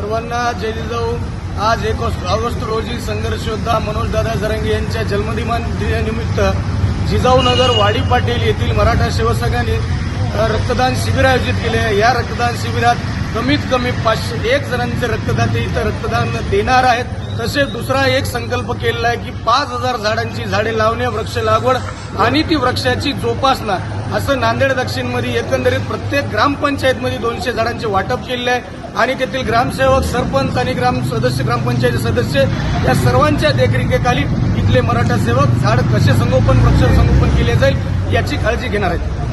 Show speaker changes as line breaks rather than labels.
सर्वांना जय जिजाऊ आज एक ऑगस्ट रोजी संघर्ष योद्धा मनोजदादा जरंगे यांच्या जन्मदिन दिनानिमित्त जिजाऊनगर वाडी पाटील येथील मराठा शिवसंघाने रक्तदान शिबिर आयोजित केले. आहे या रक्तदान शिबिरात कमीत कमी पाचशे एक जणांचे रक्तदाते इथं रक्तदान देणार आहेत. तसेच दुसरा एक संकल्प केलेला आहे की पाच हजार झाडांची झाडे लावणे वृक्ष लागवड आणि ती वृक्षाची जोपासना असं नांदेड दक्षिणमध्ये एकंदरीत प्रत्येक ग्रामपंचायतमध्ये दोनशे झाडांचे वाटप केलेले आहे. आणि तेथील ग्रामसेवक सरपंच आणि ग्राम सदस्य ग्रामपंचायत सदस्य या सर्वांच्या देखरेखीखाली इथले मराठा सेवक झाड कसे संगोपन वृक्ष संगोपन केले जाईल याची काळजी घेणार आहेत.